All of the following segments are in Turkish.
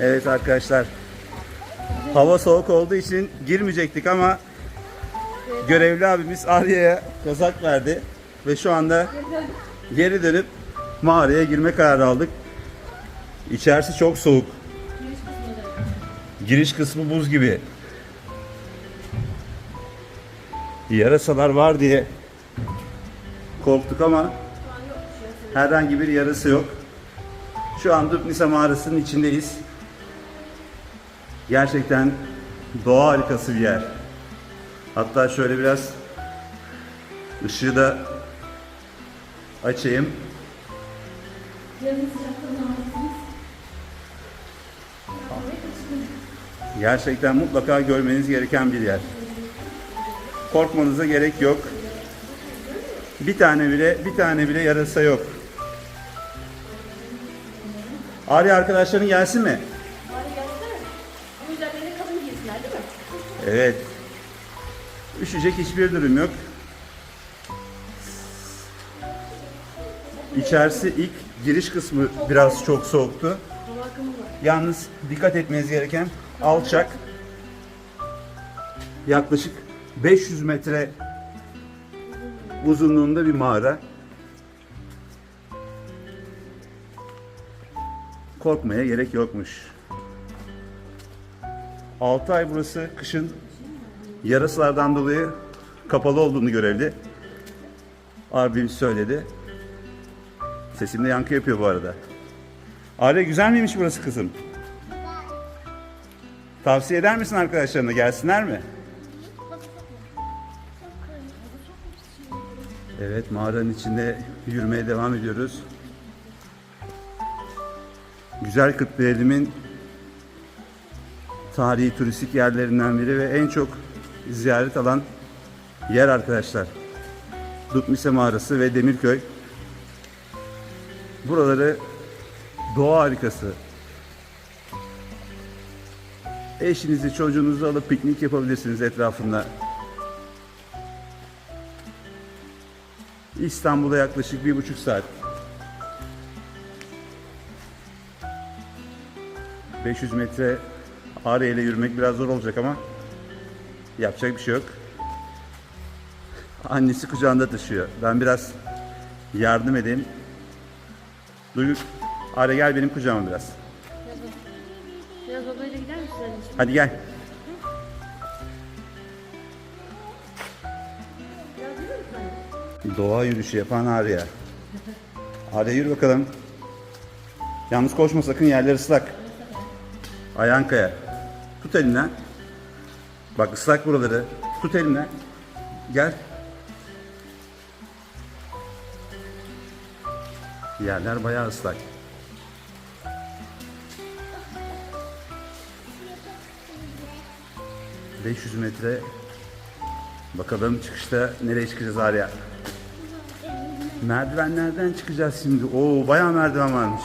Evet arkadaşlar. Hava soğuk olduğu için girmeyecektik ama görevli abimiz Arya'ya kazak verdi ve şu anda geri dönüp mağaraya girme kararı aldık. İçerisi çok soğuk. Giriş kısmı buz gibi. Yarasalar var diye korktuk ama herhangi bir yarası yok. Şu an Dupnisa mağarasının içindeyiz. Gerçekten doğa harikası bir yer. Hatta şöyle biraz ışığı da açayım. Gerçekten mutlaka görmeniz gereken bir yer. Korkmanıza gerek yok. Bir tane bile bir tane bile yarasa yok. Arya arkadaşların gelsin mi? Evet. Üşüyecek hiçbir durum yok. İçerisi ilk giriş kısmı biraz çok soğuktu. Yalnız dikkat etmeniz gereken alçak yaklaşık 500 metre uzunluğunda bir mağara. Korkmaya gerek yokmuş. 6 ay burası kışın yarasılardan dolayı kapalı olduğunu görevli. Abim söyledi. Sesimde yankı yapıyor bu arada. Arya güzel miymiş burası kızım? Tavsiye eder misin arkadaşlarına gelsinler mi? Evet mağaranın içinde yürümeye devam ediyoruz. Güzel Kırklareli'min tarihi turistik yerlerinden biri ve en çok ziyaret alan yer arkadaşlar. Dutmise Mağarası ve Demirköy. Buraları doğa harikası. Eşinizi, çocuğunuzu alıp piknik yapabilirsiniz etrafında. İstanbul'a yaklaşık bir buçuk saat. 500 metre ağrı ile yürümek biraz zor olacak ama yapacak bir şey yok. Annesi kucağında taşıyor. Ben biraz yardım edeyim. Duygu, Arya gel benim kucağıma biraz. Biraz babayla gider misin anneciğim? Hadi gel. Doğa yürüyüşü yapan Arya. Arya yürü bakalım. Yalnız koşma sakın yerler ıslak. Ayağın kaya. Tut elinden. Bak ıslak buraları. Tut elinden. Gel. Yerler bayağı ıslak. ...500 metre... ...bakalım çıkışta nereye çıkacağız Arya? Merdivenlerden çıkacağız şimdi. Oo bayağı merdiven varmış.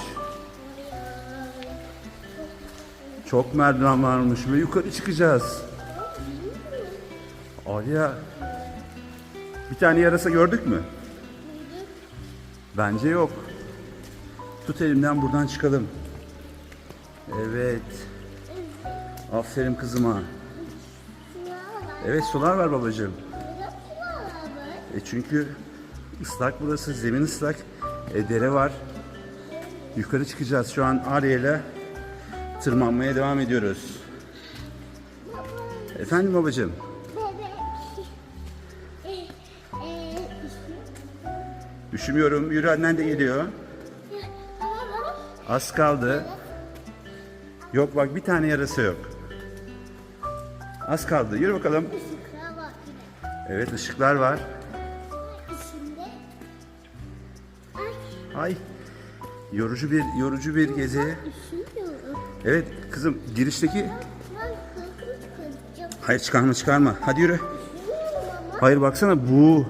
Çok merdiven varmış ve yukarı çıkacağız. Arya... Bir tane yarasa gördük mü? Bence yok. Tut elimden buradan çıkalım. Evet. Aferin kızıma. Evet sular var babacığım. E çünkü ıslak burası, zemin ıslak. E dere var. Yukarı çıkacağız. Şu an Arya ile tırmanmaya devam ediyoruz. Efendim babacığım. Üşümüyorum. Yürü annen de geliyor. Az kaldı. Yok bak bir tane yarası yok. Az kaldı. Yürü bakalım. Evet ışıklar var. Ay. Yorucu bir yorucu bir gezi. Evet kızım girişteki Hayır çıkarma çıkarma. Hadi yürü. Hayır baksana bu.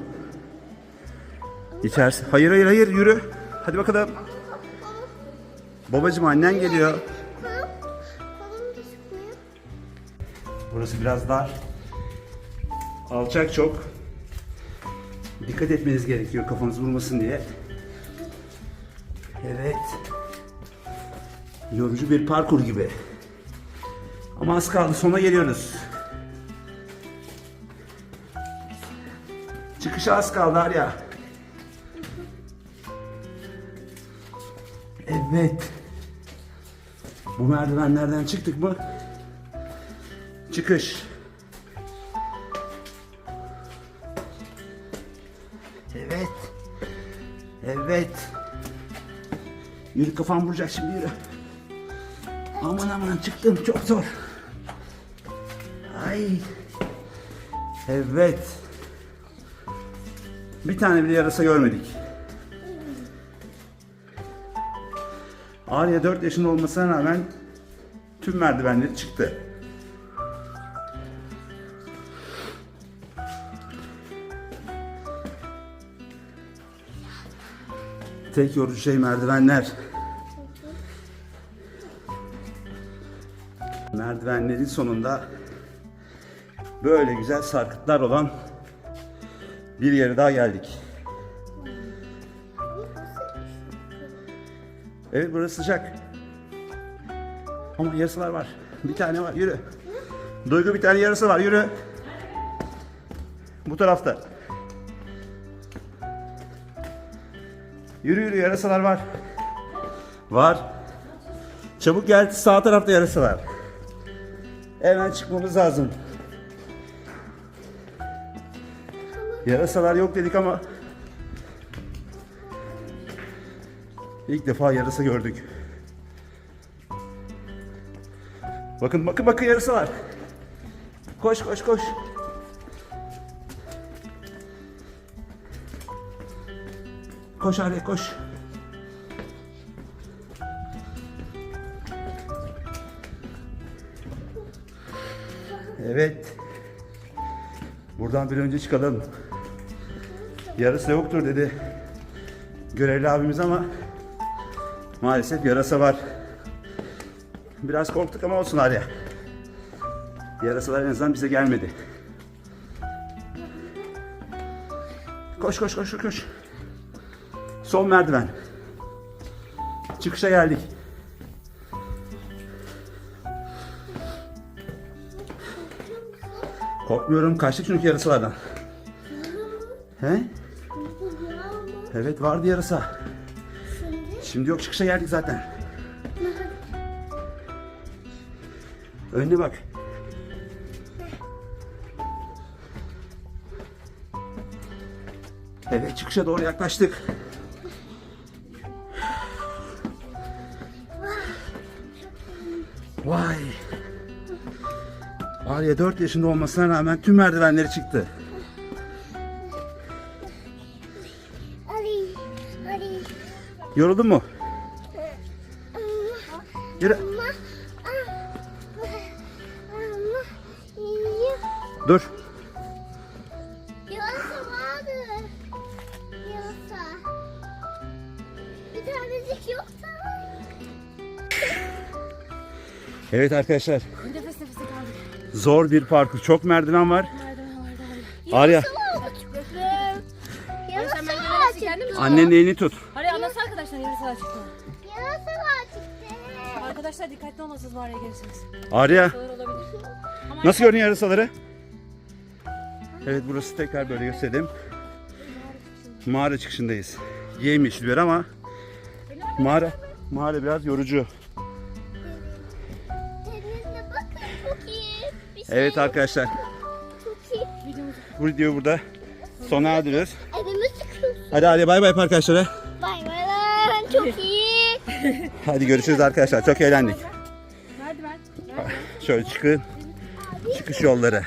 İçerisi. Hayır hayır hayır yürü. Hadi bakalım. Babacım annen geliyor. Burası biraz dar. Alçak çok. Dikkat etmeniz gerekiyor kafanız vurmasın diye. Evet. Yorucu bir parkur gibi. Ama az kaldı sona geliyoruz. Çıkışa az kaldı Arya. Evet. Bu merdivenlerden çıktık mı? Çıkış. Evet. Evet. Yürü kafam vuracak şimdi yürü. Aman aman çıktım çok zor. Ay. Evet. Bir tane bile yarasa görmedik. Arya 4 yaşında olmasına rağmen tüm merdivenleri çıktı. Tek yorucu şey merdivenler. Merdivenlerin sonunda böyle güzel sarkıtlar olan bir yere daha geldik. Evet burası sıcak. Ama yarısılar var. Bir tane var yürü. Duygu bir tane yarısı var yürü. Bu tarafta. Yürü yürü yarısalar var. Var. Çabuk gel sağ tarafta yarısı var. Hemen çıkmamız lazım. Yarasalar yok dedik ama ilk defa yarasa gördük. Bakın bakın bakın yarısı var. Koş koş koş. Koş Arya koş. Evet. Buradan bir önce çıkalım. Yarısı yoktur dedi. Görevli abimiz ama maalesef yarasa var. Biraz korktuk ama olsun Arya. Yarasalar en azından bize gelmedi. Koş koş koş koş. Son merdiven. Çıkışa geldik. Korkmuyorum. Kaçtık çünkü yarısalardan. He? Evet vardı yarasa. Şimdi yok çıkışa geldik zaten. Önüne bak. Evet çıkışa doğru yaklaştık. Vay. Arya 4 yaşında olmasına rağmen tüm merdivenleri çıktı. Ali, Ali, Yoruldun mu? Yürü. Dur. Yarasa vardı. Yarasa. Bir tanecik yoksa. Evet arkadaşlar. Nefes kaldık. Zor bir parkur. Çok merdiven var. Arya var çıktı. annenin elini tut. Hadi anlatsana arkadaşlar yarısı çıktı. Arkadaşlar dikkatli olmasınız var ya gelirsiniz. Arya nasıl görünüyor yarısaları? Evet burası tekrar böyle göstereyim. Mağara çıkışındayız. Yemyeşil bir ama mağara mağara biraz yorucu. Evet arkadaşlar çok iyi. bu videoyu burada sona erdiriyoruz. Elimi sıkıyorsun. Hadi Arya bay bay arkadaşlara. Bay bay lan çok iyi. Hadi görüşürüz arkadaşlar. Çok eğlendik. Şöyle çıkın. Çıkış yolları.